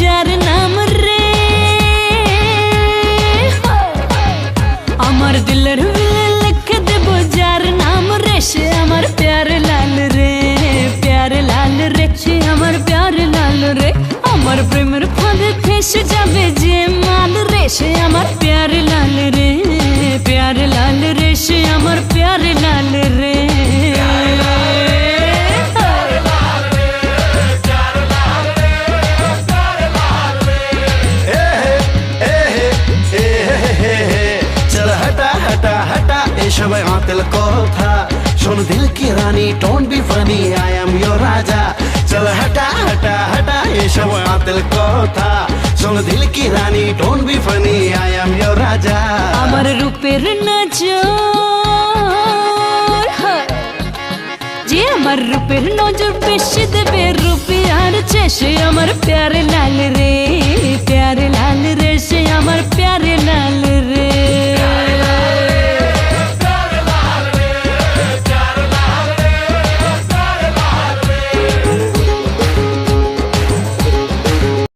যার নাম রে। আমার দিলের লিখ দেব যার নাম রে, সে আমার প্যার লাল রে, প্যার লাল রে, সে আমার প্যার লাল রে। আমার প্রেমের ফাঁদে ফেসে যাবে যে মাল রে, সে আমার প্যার লাল রে। এসব আতেল কথা। শোন দিল কি রানী don't be funny I am your রাজা। চল হটা হটা হটা এসব আতেল কথা। শোন দিল কি রানী don't be funny I am your রাজা। আমার রূপের নজর, হায়। যে আমার রূপের নজর বেশি দেবে রূপে আর সে আমার প্যারে লাল